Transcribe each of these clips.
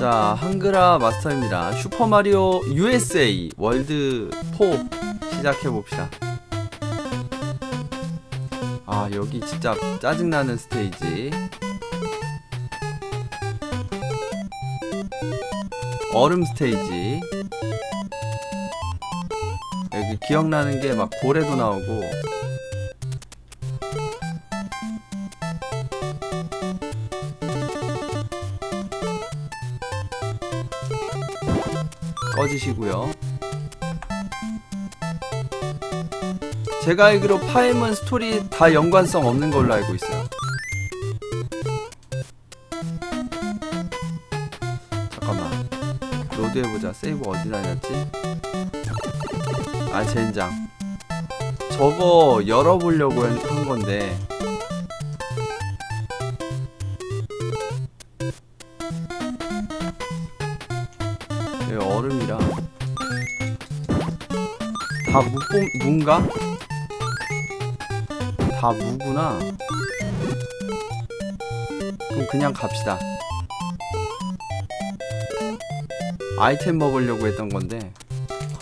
자, 한글화 마스터입니다. 슈퍼마리오 USA 월드 4 시작해봅시다. 아, 여기 진짜 짜증나는 스테이지. 얼음 스테이지. 여기 기억나는 게 막 고래도 나오고. 꺼지시고요. 제가 알기로 파임은 스토리 다 연관성 없는 걸로 알고 있어요. 잠깐만. 로드 해보자. 세이브 어디다 놨지? 아, 젠장. 저거 열어보려고 한- 한 건데. 뽕, 무인가? 다 무구나. 그럼 그냥 갑시다. 아이템 먹으려고 했던 건데.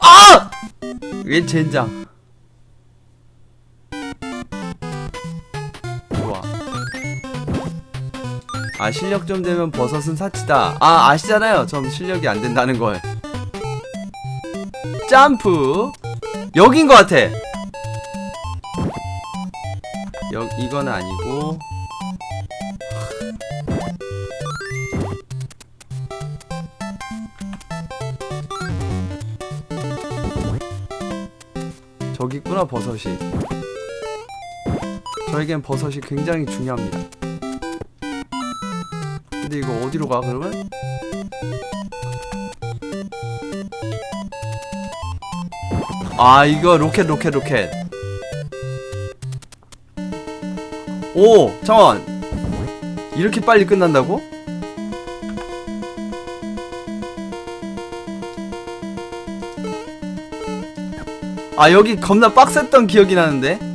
아! 왜 젠장? 좋아. 아 실력 좀 되면 버섯은 사치다. 아 아시잖아요. 전 실력이 안 된다는 걸. 점프. 여긴 것 같아. 여 이건 아니고. 저기 있구나 버섯이. 저에겐 버섯이 굉장히 중요합니다. 근데 이거 어디로 가 그러면? 아 이거 로켓 로켓 로켓. 오 잠깐 이렇게 빨리 끝난다고? 아 여기 겁나 빡셌던 기억이 나는데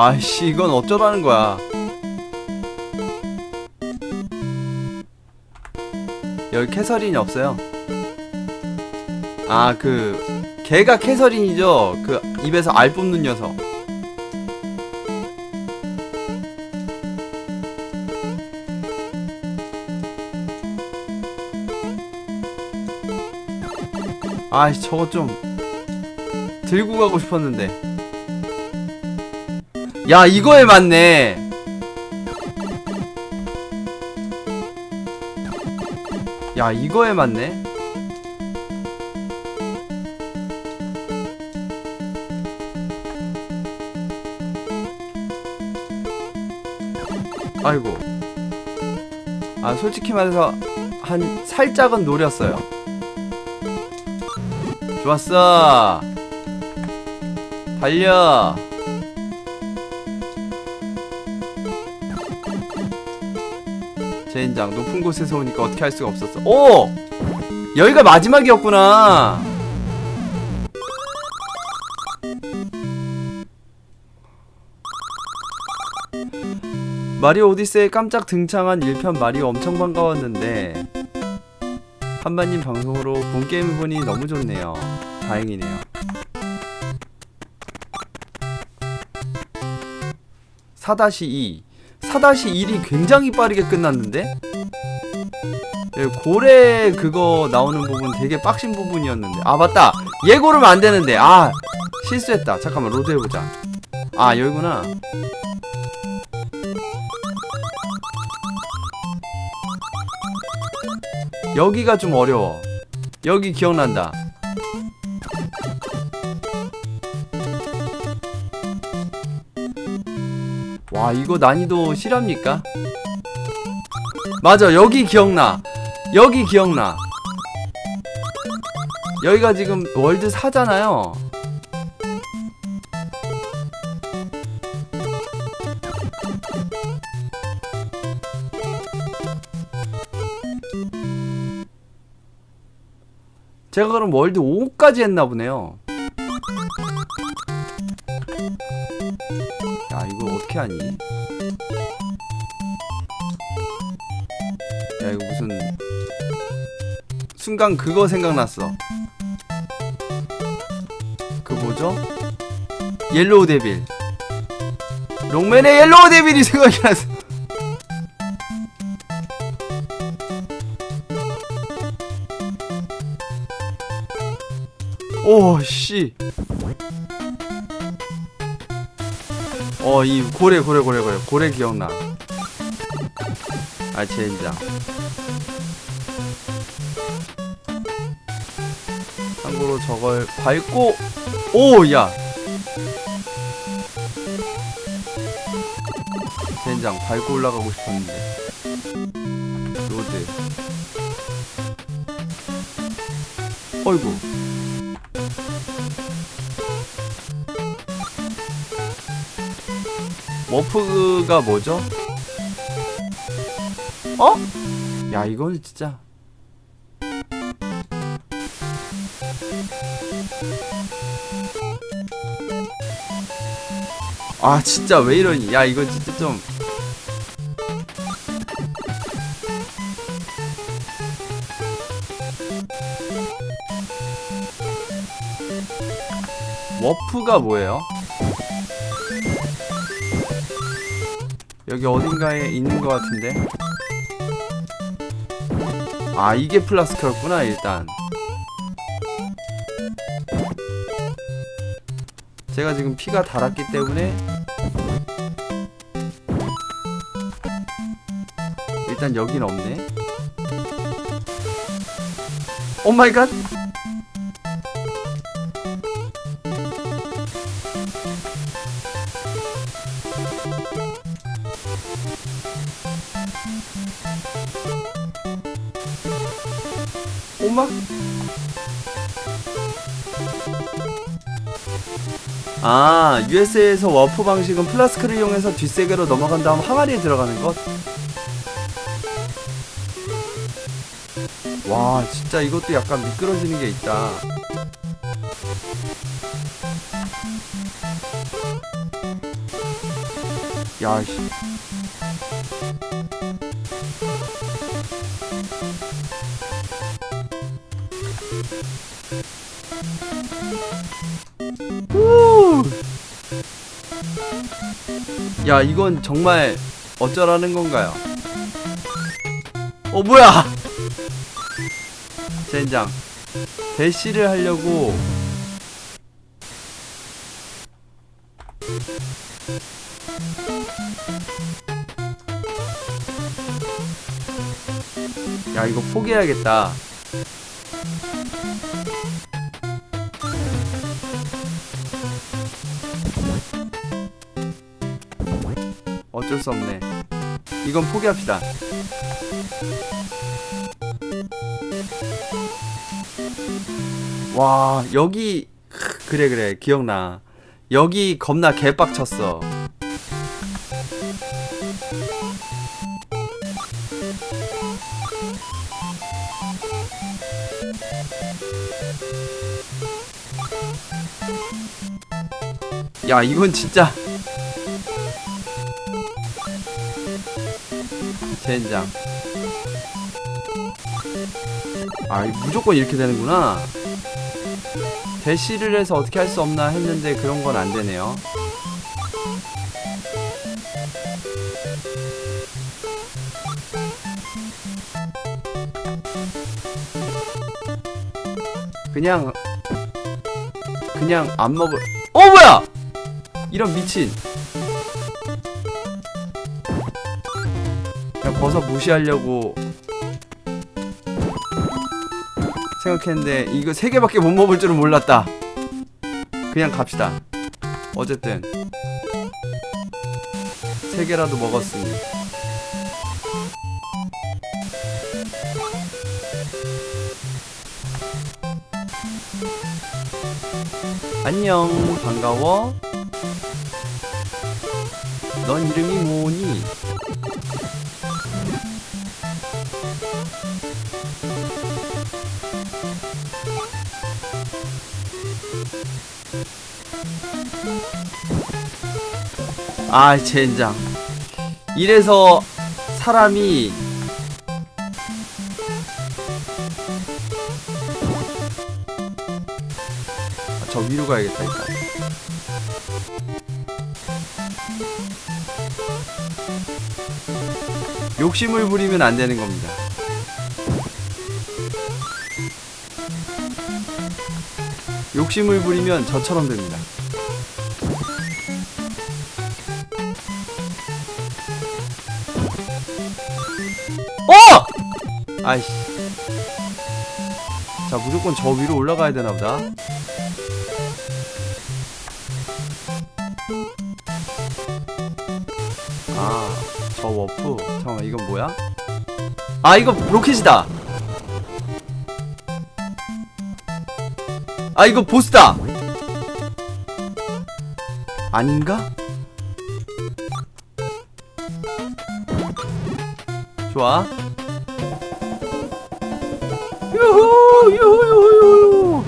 아이씨 이건 어쩌라는 거야? 여기 캐서린이 없어요. 아 그 걔가 캐서린이죠? 그 입에서 알 뽑는 녀석. 아이씨 저거 좀 들고 가고 싶었는데 야 이거에 맞네. 야 이거에 맞네. 아이고. 아 솔직히 말해서 한 살짝은 노렸어요. 좋았어. 달려 젠장 높은 곳에서 오니까 어떻게 할 수가 없었어. 오! 여기가 마지막이었구나. 마리오 오디세이에 깜짝 등장한 1편 마리오 엄청 반가웠는데 한반님 방송으로 본 게임 보니 너무 좋네요. 다행이네요. 4-2 4-1이 굉장히 빠르게 끝났는데? 예, 고래 그거 나오는 부분 되게 빡신 부분이었는데. 아 맞다! 얘 고르면 안 되는데. 아 실수했다. 잠깐만 로드 해보자. 아 여기구나. 여기가 좀 어려워. 여기 기억난다 와 이거 난이도 실합니까? 맞아 여기 기억나. 여기 기억나. 여기가 지금 월드 4잖아요. 제가 그럼 월드 5까지 했나 보네요. 어떻게 하니? 야, 이거 무슨 순간 그거 생각났어. 그 뭐죠? 옐로우 데빌. 롱맨의 옐로우 데빌이 생각이 났어. 오, 씨. 어, 이 고래, 고래, 고래, 고래. 고래 기억나. 아, 젠장. 참고로 저걸 밟고, 오, 야. 젠장, 밟고 올라가고 싶었는데. 로드. 어이구. 머프가 뭐죠? 어? 야 이거는 진짜 아 진짜 왜 이러니 야 이거 진짜 좀 워프가 뭐예요? 여기 어딘가에 있는 것 같은데. 아 이게 플라스크였구나 일단. 제가 지금 피가 달았기 때문에 일단 여긴 없네. 오마이갓 오마? 아 USA에서 워프 방식은 플라스크를 이용해서 뒷세계로 넘어간 다음 항아리에 들어가는 것? 와 진짜 이것도 약간 미끄러지는 게 있다. 야 씨 야 이건 정말 어쩌라는 건가요? 어 뭐야? 젠장 대시를 하려고 야 이거 포기해야겠다 수 없네. 이건 포기합시다. 와 여기 크, 그래 그래 기억나. 여기 겁나 개빡쳤어. 야 이건 진짜 젠장. 아이 무조건 이렇게 되는구나. 대시를 해서 어떻게 할 수 없나 했는데 그런 건 안 되네요. 그냥 그냥 안 먹을 어 뭐야! 이런 미친 그냥 버섯 무시하려고 생각했는데 이거 세 개밖에 못 먹을 줄은 몰랐다. 그냥 갑시다. 어쨌든 세 개라도 먹었으니. 안녕 반가워. 넌 이름이 뭐니? 아 젠장. 이래서 사람이 아, 저 위로 가야겠다 일단. 욕심을 부리면 안 되는 겁니다. 욕심을 부리면 저처럼 됩니다 어! 아이씨. 자, 무조건 저 위로 올라가야 되나 보다. 아, 저 워프. 잠깐만, 이건 뭐야? 아, 이거 로켓이다! 아, 이거 보스다! 아닌가? 좋아. 유후, 유후, 유후, 유후.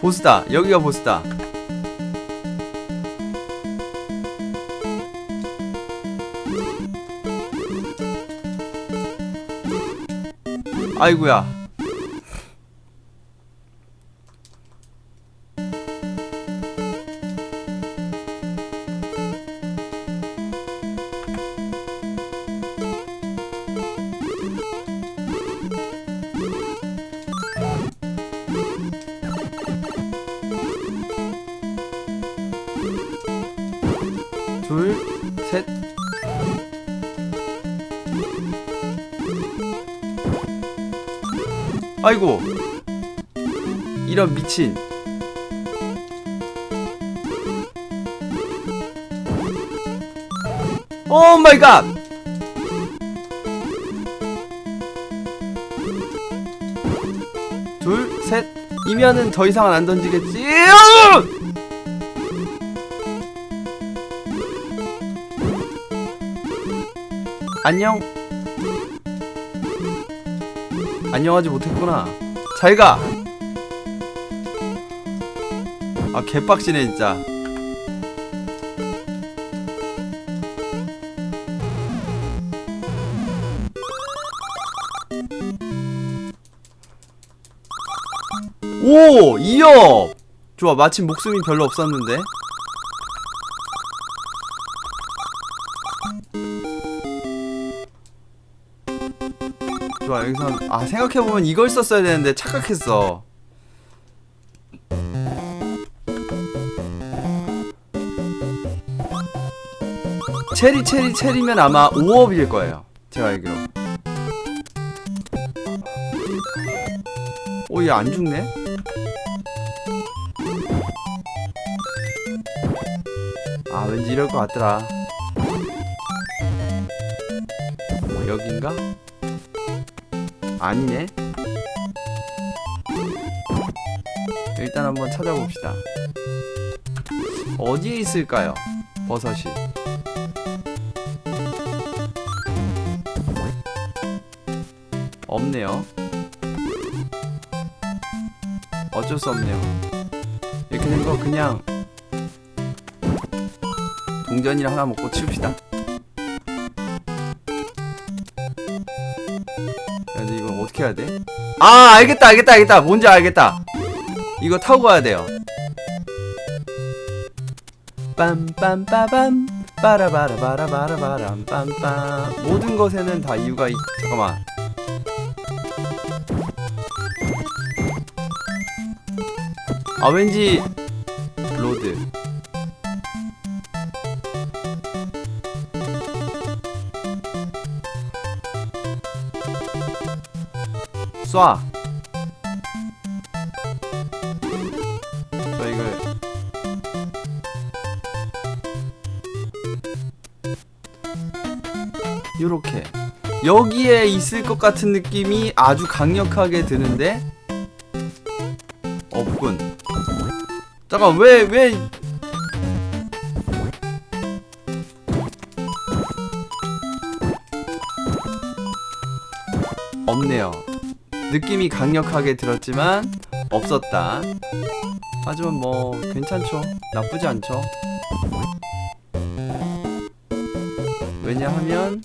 보스다. 여기가 보스다. 아이구야. 아이고. 이런 미친. 오 마이 갓. 둘, 셋. 이면은 더 이상은 안 던지겠지. 안녕. 안녕하지 못했구나. 잘 가. 아 개빡치네 진짜. 오! 2업! 좋아 마침 목숨이 별로 없었는데 여기선 아 생각해보면 이걸 썼어야 되는데 착각했어. 체리 체리 체리면 아마 5업일 거예요. 제가 알기로. 오얘 안 죽네? 아 왠지 이럴 것 같더라. 여긴가? 아니네. 일단 한번 찾아봅시다. 어디에 있을까요? 버섯이. 없네요. 어쩔 수 없네요. 이렇게 된 거 그냥 동전이랑 하나 먹고 치웁시다. 해야 돼? 아 알겠다 알겠다 알겠다. 뭔지 알겠다. 이거 타고 가야 돼요. 빰빰빠밤 빠라바라바라바라바람 빰빰. 모든 것에는 다 이유가 있... 잠깐만. 아 왠지 로드 쏴. 저 이걸 요렇게 여기에 있을 것 같은 느낌이 아주 강력하게 드는데 없군. 잠깐 왜 왜? 없네요. 느낌이 강력하게 들었지만 없었다. 하지만 뭐 괜찮죠. 나쁘지 않죠. 왜냐하면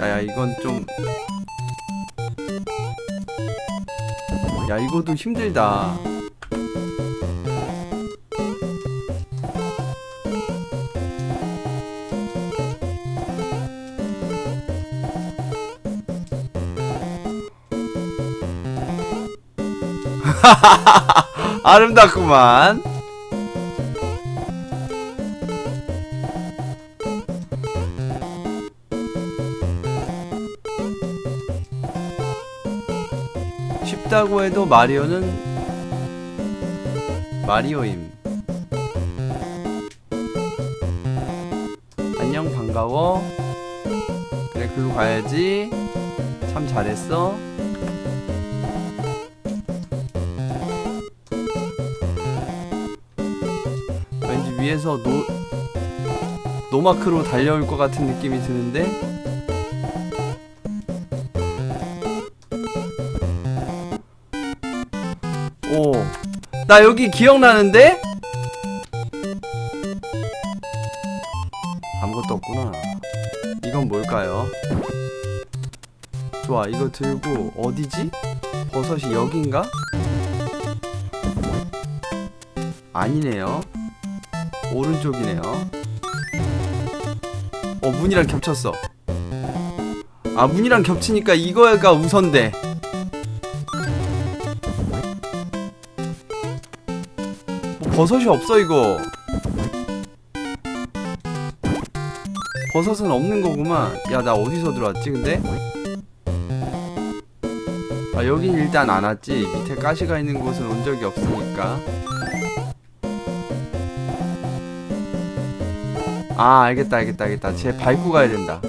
야야 이건 좀 야 이것도 힘들다 아름답구만 쉽다고 해도 마리오는 마리오임. 안녕 반가워. 그래 글로 가야지. 참 잘했어. 위에서 노 노마크로 달려올 것 같은 느낌이 드는데. 오, 나 여기 기억나는데? 아무것도 없구나. 이건 뭘까요? 좋아, 이거 들고 어디지? 버섯이 여긴가? 아니네요. 오른쪽이네요. 어, 문이랑 겹쳤어. 아, 문이랑 겹치니까 이거가 우선돼. 뭐 버섯이 없어 이거 버섯은 없는 거구만 야 나 어디서 들어왔지 근데 아 여긴 일단 안 왔지 밑에 가시가 있는 곳은 온 적이 없으니까 아 알겠다 알겠다 알겠다 쟤 밟고 가야 된다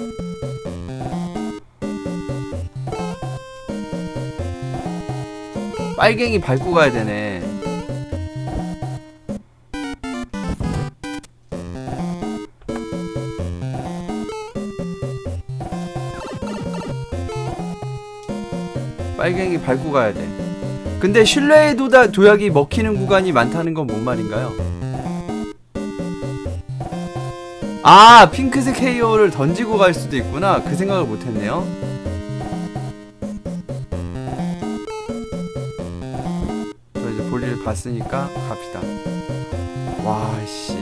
빨갱이 밟고 가야 되네 빨갱이 밟고 가야 돼. 근데 실내의 도다 도약이 먹히는 구간이 많다는 건 뭔 말인가요? 아 핑크색 헤이어를 던지고 갈 수도 있구나. 그 생각을 못했네요. 저 이제 볼일 봤으니까 갑시다. 와 씨.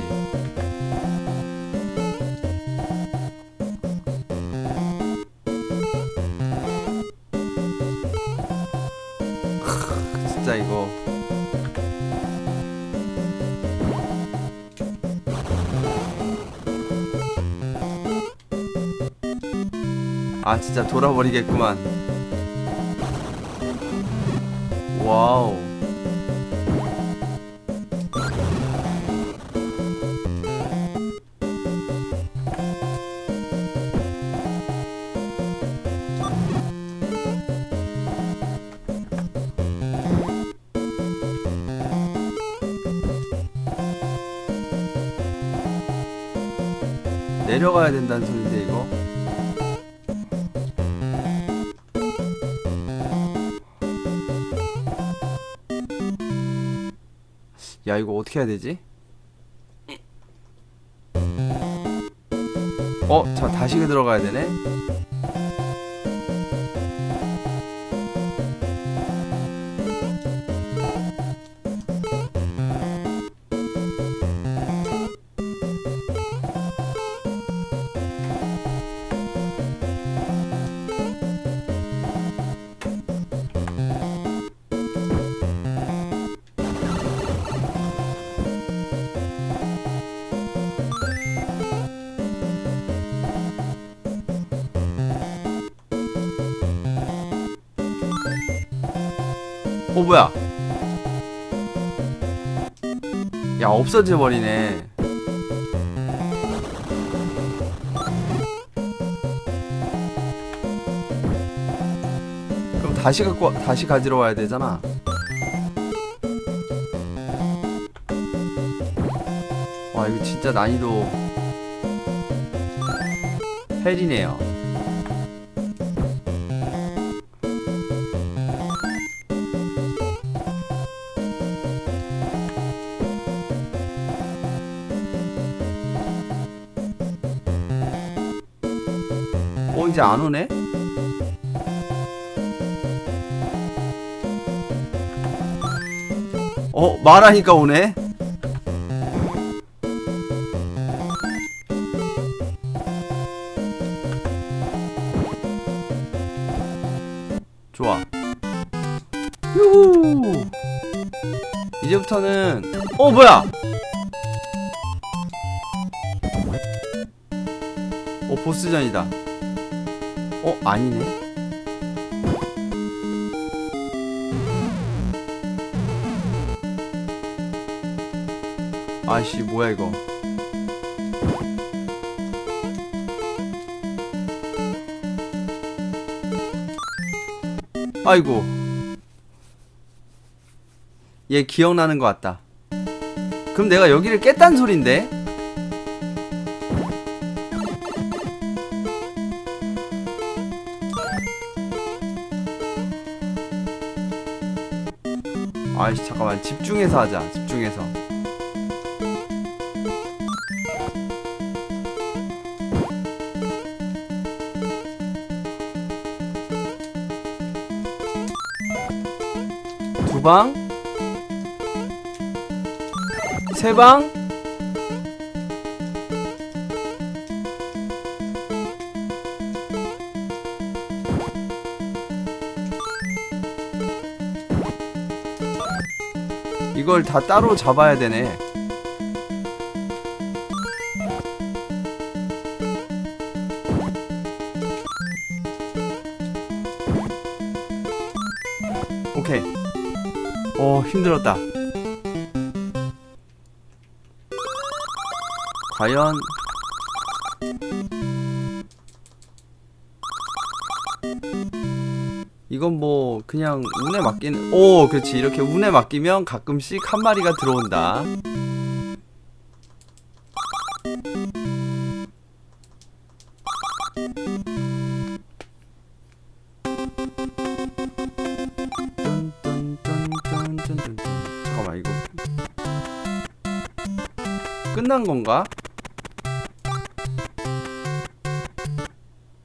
진짜 이거 아 진짜 돌아버리겠구만. 와우. 내려가야 된다는 소린데 야 이거 어떻게 해야 되지? 어? 자 다시 들어가야 되네 어 뭐야. 야 없어져 버리네. 그럼 다시 갖고 와- 다시 가지러 와야 되잖아. 와 이거 진짜 난이도 헬이네요 이제 안 오네? 어 말하니까 오네. 좋아. 유후. 이제부터는 어 뭐야? 어 보스전이다. 어 아니네. 아씨 뭐야 이거. 아이고. 얘 기억나는 것 같다. 그럼 내가 여기를 깼단 소린데? 잠깐만 집중해서 하자. 집중해서. 두 방, 세 방, 이걸 다 따로 잡아야 되네. 오케이. 오, 힘들었다. 과연 이건 뭐 그냥 운에 맡기는 오 그렇지 이렇게 운에 맡기면 가끔씩 한 마리가 들어온다. 잠깐만 이거 끝난 건가?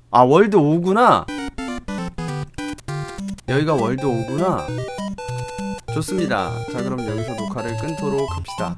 아 월드 5구나 여기가 월드 5구나 좋습니다. 자 그럼 여기서 녹화를 끊도록 합시다